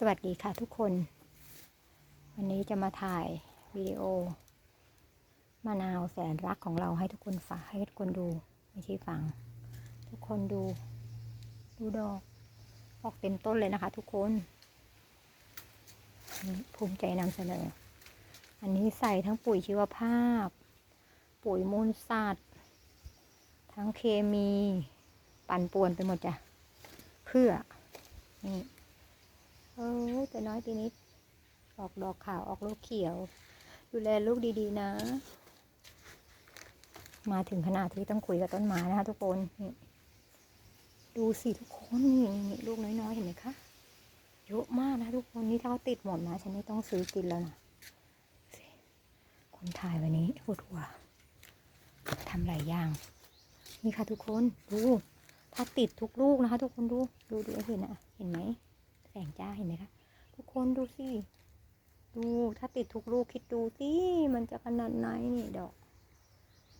สวัสดีค่ะทุกคน วันนี้จะมาถ่ายวิดีโอมะนาวแสนรักของเราให้ทุกคนฟังให้ทุกคนดูไม่ใช่ฟัง ทุกคนดู ดูดอกออกเต็มต้นเลยนะคะ ทุกคน ภูมิใจนำเสนอ อันนี้ใส่ทั้งปุ๋ยชีวภาพ ปุ๋ยมูลสัตว์ ทั้งเคมี ปั่นป่วนไปหมดจ้ะเพื่อนี่ เออแต่น้อยปีนิดออกดอกขาวออกลูกเขียว ดูแลลูกดีๆนะ มาถึงขนาดที่ต้องคุยกับต้นไม้นะคะทุกคนนี่ดูสิทุกคนนี่ลูกน้อยๆเห็นไหมคะเยอะมากนะทุกคนนี่ถ้าเขาติดหมดนะฉันไม่ต้องซื้อกินแล้วนะคนถ่ายวันนี้ปวดหัวทำหลายอย่าง นี่ค่ะทุกคนดู ถ้าติดทุกลูกนะคะ ทุกคนดูดูดูเห็นนะเห็นไหม งจ้าเห็นไหมคะ ทุกคนดูสิ ดูถ้าติดทุกลูกคิดดูสิมันจะขนาดไหนนี่ดอก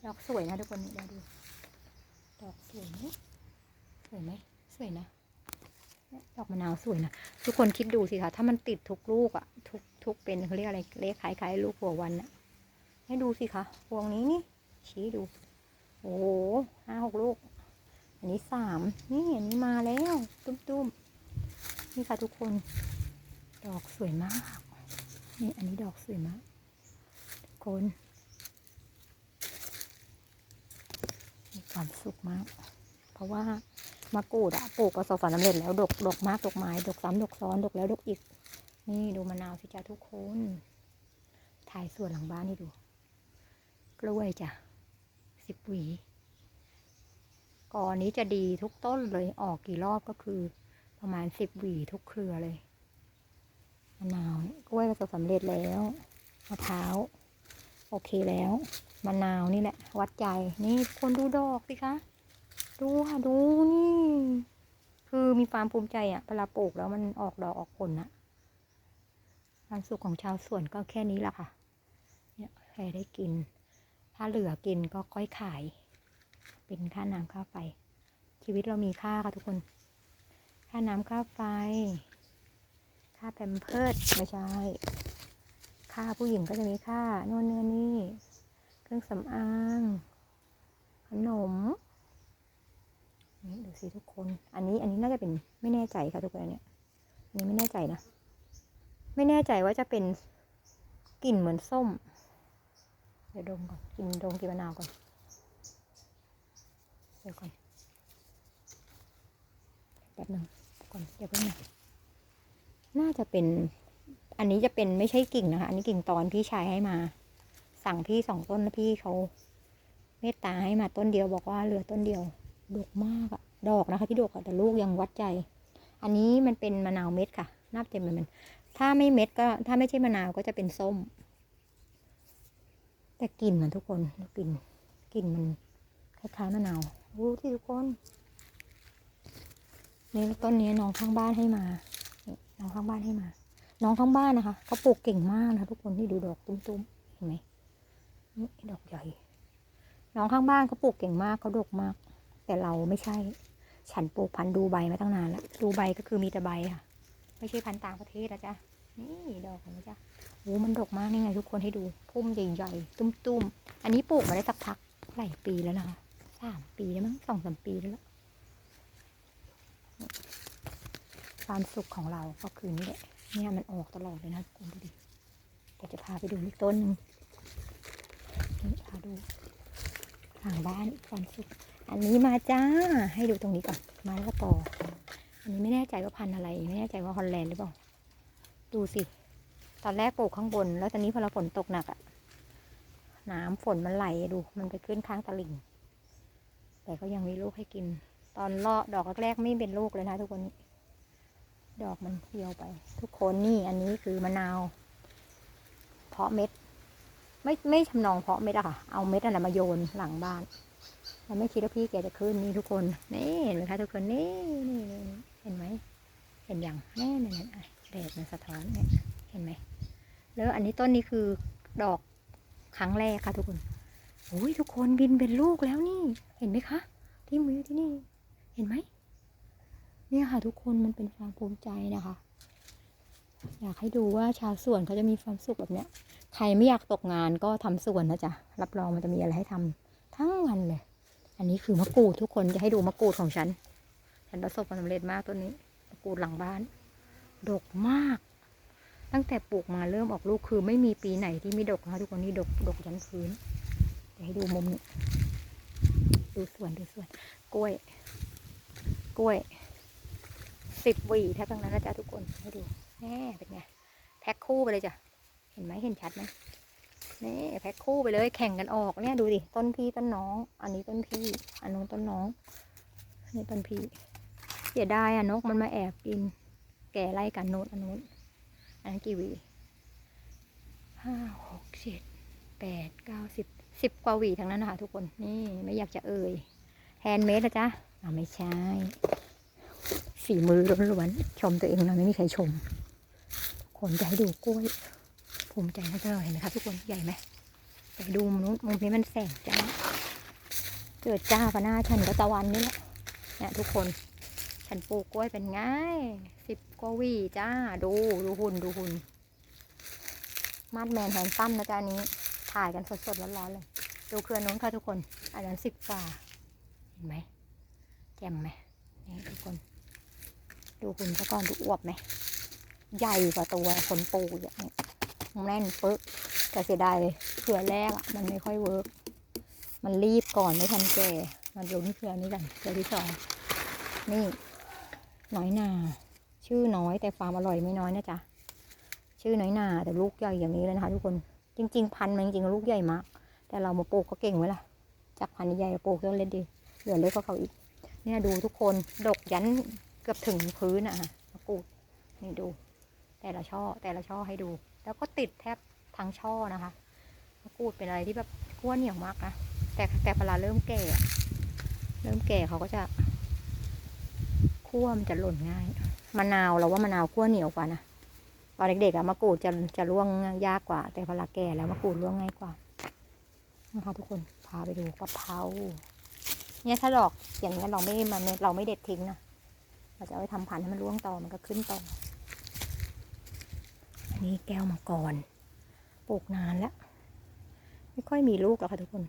ดอกสวยนะทุกคนนี่ดู ดอกสวยไหมสวยไหมสวยนะดอกมะนาวสวยนะทุกคนคิดดูสิคะถ้ามันติดทุกลูกอะทุกทุกเป็นเขาเรียกอะไรเลขคล้ายๆลูกหัววันอะให้ดูสิคะพวงนี้นี่ชี้ดู โอ้โหห้าหกลูก อันนี้สามนี่อันนี้มาแล้ว ตุ้มๆ นี่ค่ะทุกคน ดอกสวยมาก นี่อันนี้ดอกสวยมาก ทุกคน มีความสุขมาก เพราะว่ามะกรูดอะปลูกประสบความสำเร็จแล้ว ดก ดกมาก ดกไม้ ดกซ้ำดกซ้อน ดกแล้วดกอีก นี่ดูมะนาวสิจ้าทุกคน ถ่ายสวนหลังบ้านนี่ดู กล้วยจ้ะสิบหวีก่อนนี้จะดีทุกต้นเลย ออกกี่รอบก็คือ ประมาณสิบหวีทุกเครือเลยมะนาวกล้วยประสบสำเร็จแล้วมะพร้าวโอเคแล้วมะนาวนี่แหละ วัดใจนี่คนดูดอกสิคะดูค่ะดูนี่ คือมีความภูมิใจอะเวลาปลูกแล้วมันออกดอกออกผลอะความสุขของชาวสวนก็แค่นี้แหละค่ะ เนี่ยใครได้กิน ถ้าเหลือกินก็ค่อยขาย เป็นค่าน้ำค่าไฟชีวิตเรามีค่าค่ะทุกคนาน้ำค่าไฟ ค่าแพมเพิร์ดไม่ใช่ ค่าผู้หญิงก็จะมีค่าโน่นเนื้อนี่ เครื่องสำอาง ขนม นี่ดูสิทุกคน อันนี้อันนี้น่าจะเป็นไม่แน่ใจค่ะทุกคนเนี้ยอันนี้ไม่แน่ใจนะ ไม่แน่ใจว่าจะเป็นกลิ่นเหมือนส้ม เดี๋ยวดมก่อน กินดมกินมะนาวก่อน เดี๋ยวก่อนแป๊บหนึง ก่อนเดี๋ยวเพิ่งนะน่าจะเป็น อันนี้จะเป็นไม่ใช่กิ่งนะคะ อันนี้กิ่งตอนพี่ชายให้มา สั่งพี่สองต้นแล้วพี่เขาเมตตาให้มาต้นเดียวบอกว่าเหลือต้นเดียวดกมากอะดอกนะคะ ที่ดกอะแต่ลูกยังวัดใจ อันนี้มันเป็นมะนาวเม็ดค่ะนับเต็มเลยมัน ถ้าไม่เม็ดก็ถ้าไม่ใช่มะนาวก็จะเป็นส้ม แต่กลิ่นมันทุกคนกลิ่นกลิ่นมันคล้ายๆมะนาวรู้ที่ทุกคน นี่ต้นนี้น้องข้างบ้านให้มา น้องข้างบ้านให้มา น้องข้างบ้านนะคะเขาปลูกเก่งมากนะทุกคนที่ดูดอกตุ้มๆเห็นไหมนี่ดอกใหญ่ น้องข้างบ้านเขาปลูกเก่งมากเขาดกมาก แต่เราไม่ใช่ ฉันปลูกพันธุ์ดูใบมาตั้งนานแล้วดูใบก็คือมีแต่ใบค่ะ ไม่ใช่พันธุ์ต่างประเทศนะจ๊ะนี่ดอกเห็นไหมจ๊ะโอ้มันดกมากนี่ไงทุกคนให้ดูพุ่มใหญ่ๆตุ้มๆอันนี้ปลูกมาได้สักพักหลายปีแล้วนะคะสามปีแล้วมั้งสองสามปีแล้ว ความสุขของเราก็คือนี่แหละเนี่ยมันออกตลอดเลยนะคุณดูดิเดี๋ยวจะพาไปดูอีกต้นหนึ่งนี่พาดูทางบ้านอีกความสุข อันนี้มาจ้าให้ดูตรงนี้ก่อนมาแล้วก็ต่ออันนี้ไม่แน่ใจว่าพันธุ์อะไร ไม่แน่ใจว่าฮอลแลนด์หรือเปล่าดูสิ ตอนแรกปลูกข้างบน แล้วตอนนี้พอเราฝนตกหนักอะน้ำฝนมันไหลดู มันไปขึ้นข้างตลิ่ง แต่ก็ยังมีลูกให้กิน ตอนเลาะดอกแรกๆไม่เป็นลูกเลยนะ ทุกคน ดอกมันเหี่ยวไป ทุกคนนี่อันนี้คือมะนาว เพาะเม็ด ไม่ไม่ทำนองเพาะเม็ดอะค่ะ เอาเม็ดอะไรมาโยนหลังบ้านแล้วไม่คิดว่าพี่แกจะขึ้นนี่ทุกคน นี่เห็นไหมคะทุกคนนี่นี่นี่เห็นไหมเห็นอย่างแน่เนี่ยเนี่ยอะแดดมันสะท้อนเนี่ยเห็นไหมแล้วอันนี้ต้นนี้คือดอกครั้งแรกค่ะทุกคนโอ้ยทุกคนบินเป็นลูกแล้วนี่ เห็นไหมคะ ที่มือที่นี่ เห็นไหมเนี่ยค่ะทุกคนมันเป็นความภูมิใจนะคะ อยากให้ดูว่าชาวสวนเขาจะมีความสุขแบบเนี้ย ใครไม่อยากตกงานก็ทำสวนนะจ๊ะรับรองมันจะมีอะไรให้ทำทั้งวันเลย อันนี้คือมะกรูดทุกคนจะให้ดูมะกรูดของฉัน ฉันประสบความสำเร็จมากต้นนี้มะกรูดหลังบ้าน ดกมาก ตั้งแต่ปลูกมาเริ่มออกลูกคือไม่มีปีไหนที่ไม่ดกนะคะทุกคนนี่ดกดกยันพื้นเดี๋ยวให้ดูมุมนี้ดูสวนดูสวนกล้วย กล้วยสิบหวีแทบทั้งนั้นนะจ๊ะทุกคนให้ดูแน่เป็นไงแพ็คคู่ไปเลยจ้ะเห็นไหมเห็นชัดไหมนี่แพ็คคู่ไปเลยแข่งกันออกเนี่ยดูดิต้นพี่ต้นน้อง อันนี้ต้นพี่ อันนู้นต้นน้องนี่ต้นพี่เสียดายอะนกมันมาแอบกิน แก่ไล่กันโน้นอันนู้นอันนั้นกี่หวีห้าหกเจ็ดแปดเก้าสิบสิบกว่าหวีทั้งนั้นนะคะทุกคนนี่ไม่อยากจะเอ่ยแฮนด์เมดนะจ๊ะ อ่าไม่ใช่ ฝีมือล้วนๆชมตัวเองนะไม่มีใครชม คนจะให้ดูกล้วย ภูมิใจนะจ๊ะเห็นไหมคะทุกคนใหญ่ไหมแต่ดูมุมนู้นมุมนี้มันแสงจ้าเกิดจ้าปะหน้าฉันก็ตะวันนี่แหละเนี่ยทุกคนฉันปลูกกล้วยเป็นไงสิบกวีจ้าดูดูหุ่นดูหุ่นมาดแมนแฮนซัมนะจ๊ะนี้ ถ่ายกันสดๆร้อนๆเลย ดูเครือนู้นค่ะทุกคน อันนั้นสิบกว่าเห็นไหม แจ่มไหมนี่ทุกคน ดูหุ่นซะก่อนดูอวบไหม ใหญ่กว่าตัวคนปูอย่างนี้แน่นปึ๊กแต่เสียดายเลยเครือแรกอะมันไม่ค่อยเวิร์กมันรีบก่อนไม่ทันแก่ มันลุ้นเครือนี้กันเครือที่สองนี่ น้อยนาชื่อน้อยแต่ความอร่อยไม่น้อยนะจ๊ะชื่อน้อยนาแต่ลูกใหญ่อย่างนี้เลยนะคะ ทุกคนจริง ๆ พันธุ์มันจริงๆลูกใหญ่มาก แต่เรามาปลูกก็เก่งไว้ล่ะจากพันธุ์ใหญ่ปลูกก็เล็กดีเหลือเล็กก็เขาอีก เนี่ยดูทุกคนดกยันเกือบถึงพื้นอะค่ะมะกรูดนี่ดู แต่ละช่อแต่ละช่อให้ดู แล้วก็ติดแทบทั้งช่อนะคะมะกรูดเป็นอะไรที่แบบขั้วเหนียวมากนะแต่แต่เวลาเริ่มแก่เริ่มแก่เขาก็จะขั้วมันจะหล่นง่ายมะนาวเราว่ามะนาวขั้วเหนียวกว่านะตอนเด็กๆอะมะกรูดจะจะร่วงยากกว่า แต่เวลาแก่แล้วมะกรูดร่วงง่ายกว่านะคะทุกคนพาไปดูกะเพรา เนี่ยถ้าดอกอย่างนี้เราไม่มันเราไม่เด็ดทิ้งนะเราจะเอาไปทำพันธุ์ให้มันร่วงต่อมันก็ขึ้นต่ออันนี้แก้วมังกรปลูกนานแล้ว ไม่ค่อยมีลูกหรอกค่ะทุกคน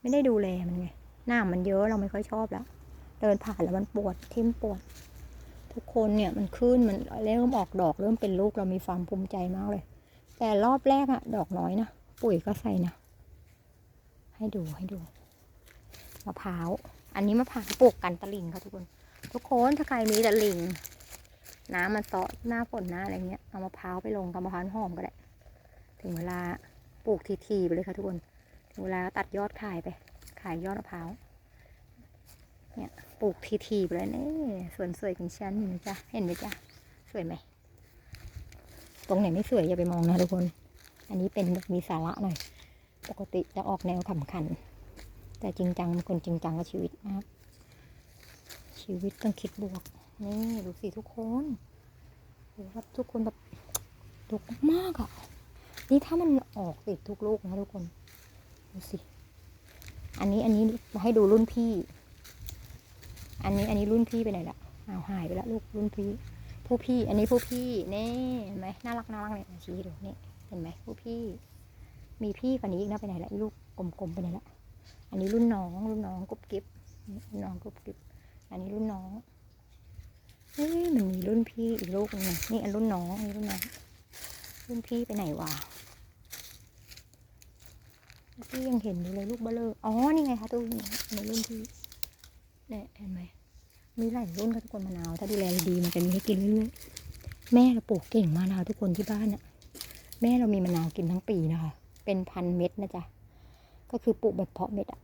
ไม่ได้ดูแลมันไงหน้ามันเยอะเราไม่ค่อยชอบแล้ว เดินผ่านแล้วมันปวดทิ่มปวด ทุกคนเนี่ยมันขึ้นมันเริ่มออกดอกเริ่มเป็นลูกเรามีความภูมิใจมากเลย แต่รอบแรกอะดอกน้อยนะปุ๋ยก็ใส่นะให้ดูให้ดู มะพร้าว อันนี้มะพร้าวปลูกกันตะลิงค่ะทุกคน ทุกคนถ้าใครมีตะลิงน้ำมันเซาะหน้าฝนหน้าอะไรเงี้ย เอามะพร้าวไปลงกับมะพร้าวหอมก็ได้ ถึงเวลาปลูกทีๆไปเลยค่ะทุกคน ถึงเวลาตัดยอดขายไป ขายยอดมะพร้าว เนี่ยปลูกทีๆไปเลยนี่สวนสวยของฉันเห็นไหมจ๊ะ เห็นไหมจ๊ะ สวยไหม ตรงไหนไม่สวยอย่าไปมองนะทุกคน อันนี้เป็นมีสาระหน่อย ปกติจะออกแนวขำขัน แต่จริงจังเป็นคนจริงจังกับชีวิตนะครับ ชีวิตต้องคิดบวก นี่ดูสิทุกคนดูว่าทุกคนแบบดกมากอะ่ะ นี่ถ้ามันออกติดทุกลูกนะทุกคน ดูสิ อันนี้อันนี้มาให้ดูรุ่นพี่ อันนี้อันนี้รุ่นพี่ไปไหนละอ้าวหายไปแล้วลูกรุ่นพี่ ผู้พี่ อันนี้ผู้พี่นี่เห็นไหมน่ารักน่ารักเนี่ยชี้ดูนี่เห็นไหมผู้พี่ มีพี่กว่านี้อีกนะไปไหนละลูกกลมๆไปไหนละ อันนี้รุ่นน้อง รุ่นน้องกุ๊บกิ๊บรุ่นน้องกุ๊บกิ๊บอันนี้รุ่นน้องเฮ้ยมันมีรุ่นพี่อีกลูกนึงนี่อันรุ่นน้องอันนี้รุ่นน้องรุ่นพี่ไปไหนวะพี่ยังเห็นอยู่เลยลูกเบลเลออ๋อนี่ไงคะตู้นี้ในรุ่นพี่เนี่ยเห็นไหมมีหลายรุ่นค่ะทุกคนมะนาว ถ้าดูแลดีมันจะมีให้กินเรื่อยๆแม่เราปลูกเก่งมากนะคะทุกคนที่บ้านอะแม่เรามีมะนาวกินทั้งปีนะคะเป็นพันเม็ดนะจ๊ะ ก็คือปลูกแบบเพาะเม็ดอะ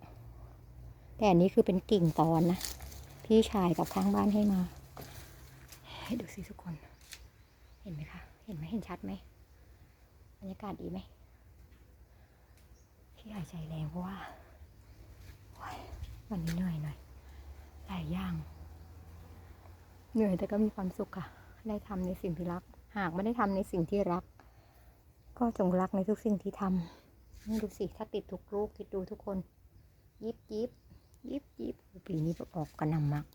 แต่อันนี้คือเป็นกิ่งตอนนะ พี่ชายกับข้างบ้านให้มา ให้ดูสิทุกคน เห็นไหมคะ เห็นไหมเห็นชัดไหมบรรยากาศดีไหมพี่หายใจแรงเพราะว่าวันนี้เหนื่อยหน่อยหลายอย่างเหนื่อยแต่ก็มีความสุขค่ะ ได้ทำในสิ่งที่รัก หากไม่ได้ทำในสิ่งที่รัก ก็จงรักในทุกสิ่งที่ทำ นี่ดูสิถ้าติดทุกลูกคิดดูทุกคน ยิบยิบยิบยิบปีนี้ออกกระนำมาก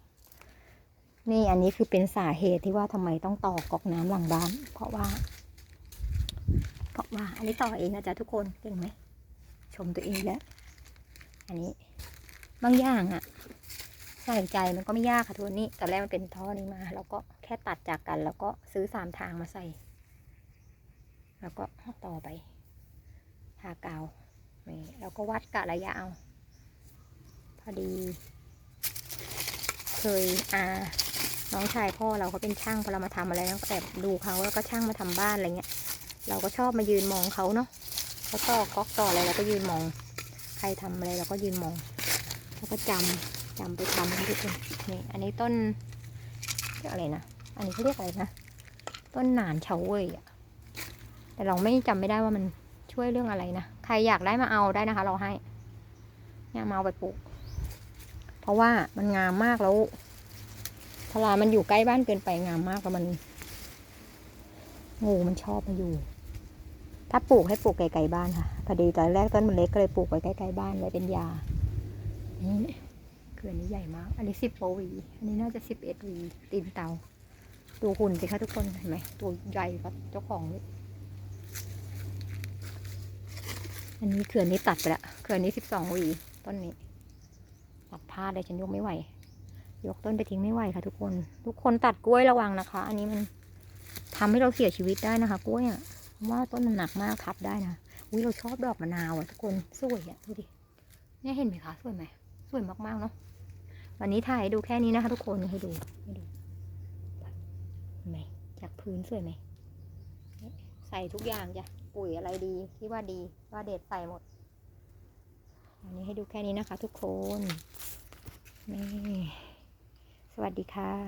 นี่อันนี้คือเป็นสาเหตุที่ว่าทำไมต้องต่อก๊อกน้ำหลังบ้าน เพราะว่า เพราะว่า อันนี้ต่อเองนะจ๊ะทุกคนเก่งไหมชมตัวเองแล้ว อันนี้บางอย่างอะใส่ใจมันก็ไม่ยากค่ะทุกคนนี่ตอนแรกมันเป็นท่อนี้มาแล้วก็แค่ตัดจากกัน แล้วก็ซื้อสามทางมาใส่ แล้วก็ต่อไป ทากาวนี่แล้วก็วัดกะระยะเอา พอดี เคยอาน้องชายพ่อเราเขาเป็นช่างพอเรามาทำอะไรเราก็แอบดูเขาแล้วก็ช่างมาทำบ้านอะไรเงี้ย เราก็ชอบมายืนมองเขาเนาะเขาต่อก๊อกต่ออะไรเราก็ยืนมอง ใครทำอะไรเราก็ยืนมองแล้วก็จำจำไปทำทุกคนนี่อันนี้ต้นเรียกอะไรนะอันนี้เขาเรียกอะไรนะ ต้นหนานเฉาเว่ยอะแต่เราไม่จำไม่ได้ว่ามัน ช่วยเรื่องอะไรนะ ใครอยากได้มาเอาได้นะคะ เราให้ เนี่ยมาเอาไปปลูก เพราะว่ามันงามมากแล้วพลามันอยู่ใกล้บ้านเกินไปงามมากแล้วมัน งูมันชอบมาอยู่ ถ้าปลูกให้ปลูกไกลๆบ้านค่ะ พอดีตอนแรกต้นมันเล็กก็เลยปลูกไว้ใกล้ๆบ้านไว้เป็นยา นี่เขื่อนนี้ใหญ่มาก อันนี้สิบโวี อันนี้น่าจะสิบเอ็ดวีตีนเตา ดูหุ่นสิคะทุกคนเห็นไหม ตัวใหญ่กว่าเจ้าของเลย อันนี้เขื่อนนี้ตัดไปละเขื่อนนี้สิบสองวีต้นนี้ ตัดพลาดเลยฉันยกไม่ไหว ยกต้นไปทิ้งไม่ไหวค่ะทุกคน ทุกคนตัดกล้วยระวังนะคะ อันนี้มันทำให้เราเสียชีวิตได้นะคะ กล้วยอะเพราะว่าต้นมันหนักมากทับได้นะอุ้ยเราชอบดอกมะนาวอะทุกคนสวยอะดูดิเนี่ยเห็นไหมคะสวยไหมสวยมากๆเนาะวันนี้ถ่ายให้ดูแค่นี้นะคะ ทุกคนให้ดูให้ดูไหมจากพื้นสวยไหมใส่ทุกอย่างจ้ะ ปุ๋ยอะไรดีที่ว่าดีว่าเด็ดใส่หมด อันนี้ให้ดูแค่นี้นะคะทุกคนนี่สวัสดีค่ะ